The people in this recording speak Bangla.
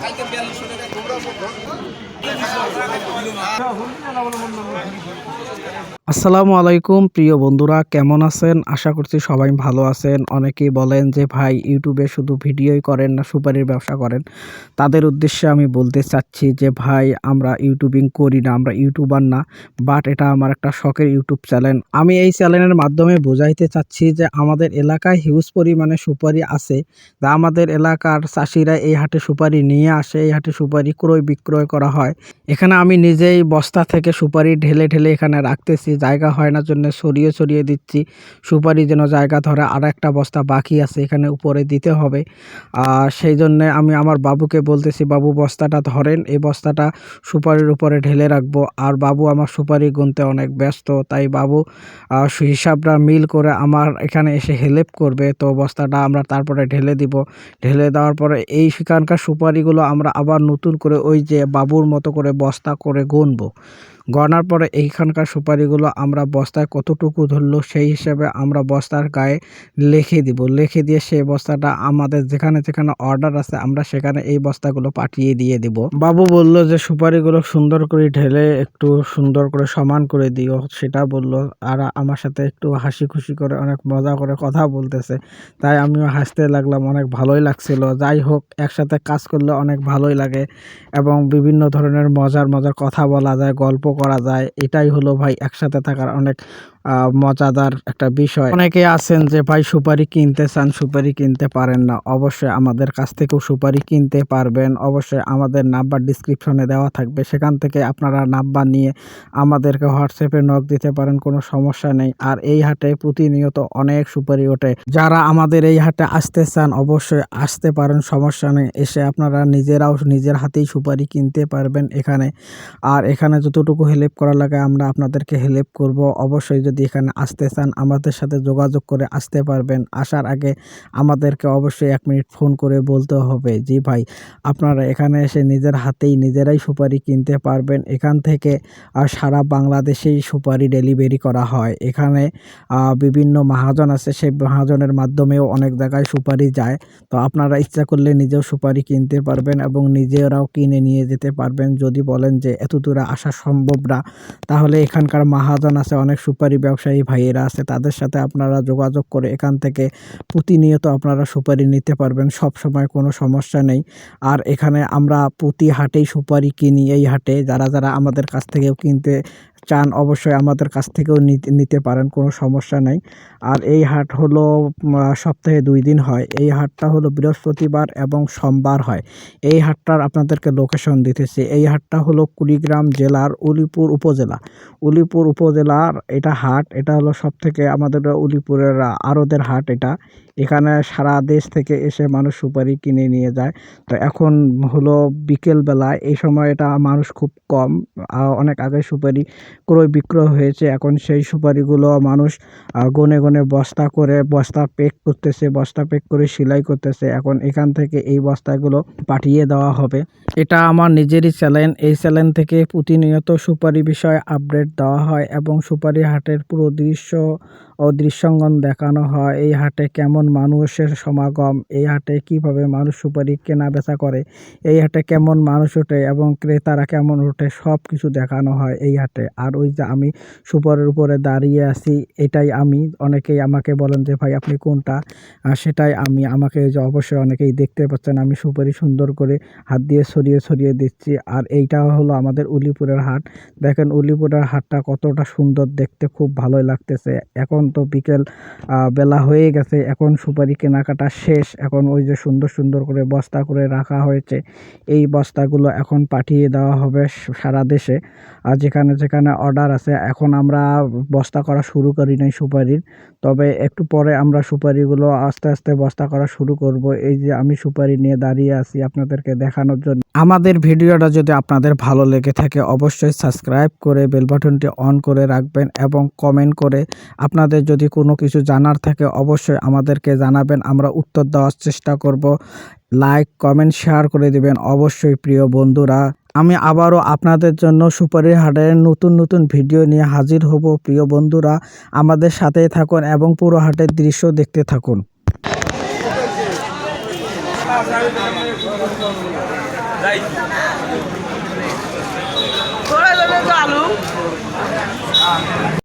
কালকে বিয়াল্লিশশো টাকা আসসালামু আলাইকুম, প্রিয় বন্ধুরা, কেমন আছেন? আশা করছি সবাই ভালো আছেন। অনেকেই বলেন যে, ভাই, ইউটিউবে শুধু ভিডিওই করেন না, সুপারির ব্যবসা করেন। তাদের উদ্দেশ্যে আমি বলতে চাচ্ছি যে, ভাই, আমরা ইউটিউবিং করি না, আমরা ইউটিউবার না বাট এটা আমার একটা শখের ইউটিউব চ্যানেল। আমি এই চ্যানেলের মাধ্যমে বোঝাইতে চাচ্ছি যে, আমাদের এলাকায় হিউজ পরিমাণে সুপারি আছে। যা আমাদের এলাকার চাষিরা এই হাটে সুপারি নিয়ে আসে, এই হাটে সুপারি ক্রয় বিক্রয় করা হয়। এখানে আমি নিজেই বস্তা থেকে সুপারি ঢেলে ঢেলে এখানে রাখতেছি। জায়গা হয় না জন্য সরিয়ে সরিয়ে দিচ্ছি। সুপারি যেন জায়গা ধরে আর একটা বস্তা বাকি আছে এখানে উপরে দিতে হবে। আর সেই জন্যে আমি আমার বাবুকে বলতেছি, বাবু, বস্তাটা ধরেন। এই বস্তাটা সুপারির উপরে ঢেলে রাখব। আর বাবু আমার সুপারি গুনতে অনেক ব্যস্ত। তাই বাবু হিসাবটা মিল করে আমার এখানে এসে হেল্প করবে। তো বস্তাটা আমরা তারপরে ঢেলে দিব। ঢেলে দেওয়ার পরে এই সেখানকার সুপারিগুলো আমরা আবার নতুন করে ওই যে বাবুর মতো করে বস্তা করে গুনবো। গনার পরে এইখানকার সুপারিগুলো আমরা বস্তায় কতটুকু ধরলো সেই হিসেবে আমরা বস্তার গায়ে লিখে দিব। লিখে দিয়ে সেই বস্তাটা আমাদের যেখানে যেখানে অর্ডার আছে আমরা সেখানে এই বস্তাগুলো পাঠিয়ে দিয়ে দিব। বাবু বলল যে সুপারিগুলো সুন্দর করে ঢেলে একটু সুন্দর করে সমান করে দিও, সেটা বলল। আর আমার সাথে একটু হাসি খুশি করে অনেক মজা করে কথা বলতেছে, তাই আমিও হাসতে লাগলাম, অনেক ভালোই লাগছিল। যাই হোক, একসাথে কাজ করলে অনেক ভালোই লাগে এবং বিভিন্ন ধরনের মজার মজার কথা বলা যায়, গল্প করা যায়। এটাই হলো ভাই একসাথে থাকার অনেক মজাদার একটা বিষয়। অনেকে আছেন যে ভাই সুপারি কিনতে চান, সুপারি কিনতে পারেন না। অবশ্যই আমাদের কাছ থেকেও সুপারি কিনতে পারবেন। অবশ্যই আমাদের নাম্বার ডিসক্রিপশনে দেওয়া থাকবে। সেখান থেকে আপনারা নাম্বার নিয়ে আমাদেরকে হোয়াটসঅ্যাপে নক দিতে পারেন, কোনো সমস্যা নেই। আর এই হাটে প্রতিনিয়ত অনেক সুপারি ওঠে। যারা আমাদের এই হাটে আসতে চান, অবশ্যই আসতে পারেন, সমস্যা নেই। এসে আপনারা নিজেরাও, নিজের হাতেই সুপারি কিনতে পারবেন এখানে। আর এখানে যতটুকু হেল্প করা লাগে আমরা আপনাদেরকে হেল্প করব। অবশ্যই যদি এখানে আসতে চান, আমাদের সাথে যোগাযোগ করে আসতে পারবেন। আসার আগে আমাদেরকে অবশ্যই এক মিনিট ফোন করে বলতে হবে, জি ভাই, আপনারা এখানে এসে নিজের হাতেই নিজেরাই সুপারি কিনতে পারবেন। এখান থেকে সারা বাংলাদেশেই সুপারি ডেলিভারি করা হয়। এখানে বিভিন্ন মহাজন আছে, সেই মহাজনের মাধ্যমেও অনেক জায়গায় সুপারি যায়। তো আপনারা ইচ্ছা করলে নিজেও সুপারি কিনতে পারবেন এবং নিজেরাও কিনে নিয়ে যেতে পারবেন। যদি বলেন যে, এত দূরে আসা সম্ভব না তাহলে এখানকার মাহাজন আছে, অনেক সুপারি ব্যবসায়ী ভাইয়েরা আছে, তাদের সাথে আপনারা যোগাযোগ করে এখান থেকে প্রতিনিয়ত আপনারা সুপারি নিতে পারবেন, সব সময় কোনো সমস্যা নেই। আর এখানে আমরা প্রতি হাটেই সুপারি কিনি এই হাটে, যারা যারা আমাদের কাছ থেকেও কিনতে চান অবশ্যই আমাদের কাছ থেকেও নিতে পারেন, কোনো সমস্যা নেই। আর এই হাট হলো সপ্তাহে দুই দিন হয়। এই হাটটা হলো বৃহস্পতিবার এবং সোমবার হয়। এই হাটটার আপনাদেরকে লোকেশন দিতেছি। এই হাটটা হলো কুড়িগ্রাম জেলার উলিপুর উপজেলা। উলিপুর উপজেলার এটা হাট, এটা হলো সব থেকে আমাদের উলিপুরের আরদের হাট এটা। এখানে সারা দেশ থেকে এসে মানুষ সুপারি কিনে নিয়ে যায়। তো এখন হলো বিকেলবেলা এই সময় এটা মানুষ খুব কম অনেক আগে সুপারি ক্রয় বিক্রয় হয়েছে। এখন সেই সুপারিগুলো মানুষ গনে গনে বস্তা করে, বস্তা পেক করতেছে, বস্তা পেক করে সেলাই করতেছে। এখন এখান থেকে এই বস্তাগুলো পাঠিয়ে দেওয়া হবে। এটা আমার নিজেরই চ্যালেঞ্জ। এই চ্যানেল থেকে প্রতিনিয়ত সুপারি বিষয়ে আপডেট দেওয়া হয় এবং সুপারি হাটের পুরো দৃশ্য ও দৃশ্যঙ্গন দেখানো হয়, এই হাটে কেমন মানুষের সমাগম, এই হাটে কীভাবে মানুষ সুপারি কেনা বেচা করে, এই হাটে কেমন মানুষ ওঠে এবং ক্রেতারা কেমন ওঠে সব কিছু দেখানো হয় এই হাটে। আর ওই যে আমি সুপারের উপরে দাঁড়িয়ে আছি, এটাই আমি, অনেকেই আমাকে বলেন যে, ভাই, আপনি কোনটা? সেটাই আমি, আমাকে যে অবশ্যই অনেকেই দেখতে পাচ্ছেন, আমি সুপারি সুন্দর করে হাত দিয়ে সরিয়ে সরিয়ে দিচ্ছি। আর এইটা হলো আমাদের উলিপুরের হাট। দেখেন উলিপুরের হাটটা কতটা সুন্দর, দেখতে খুব ভালোই লাগতেছে। এখন তো বিকেল বেলা হয়ে গেছে। এখন সুপারি কেনাকাটা শেষ। এখন ওই যে সুন্দর সুন্দর করে বস্তা করে রাখা হয়েছে। এই বস্তাগুলো এখন পাঠিয়ে দেওয়া হবে সারা দেশে। আর যেখানে যেখানে অর্ডার আছে, এখন আমরা বস্তা করা শুরু করি নাই সুপারির। তবে একটু পরে আমরা সুপারিগুলো আস্তে আস্তে বস্তা করা শুরু করব। এই যে আমি সুপারি নিয়ে দাঁড়িয়ে আছি আপনাদেরকে দেখানোর জন্য। আমাদের ভিডিওটা যদি আপনাদের ভালো লেগে থাকে, অবশ্যই সাবস্ক্রাইব করে বেল বাটনটি অন করে রাখবেন এবং কমেন্ট করে আপনাদের আপনাদের যদি কোনো কিছু জানার থাকে অবশ্যই আমাদেরকে জানাবেন আমরা উত্তর দেওয়ার চেষ্টা করব লাইক কমেন্ট শেয়ার করে দিবেন অবশ্যই প্রিয় বন্ধুরা আমি আবারও আপনাদের জন্য সুপারি হাটের নতুন নতুন ভিডিও নিয়ে হাজির হব প্রিয় বন্ধুরা আমাদের সাথেই থাকুন এবং পুরো হাটের দৃশ্য দেখতে থাকুন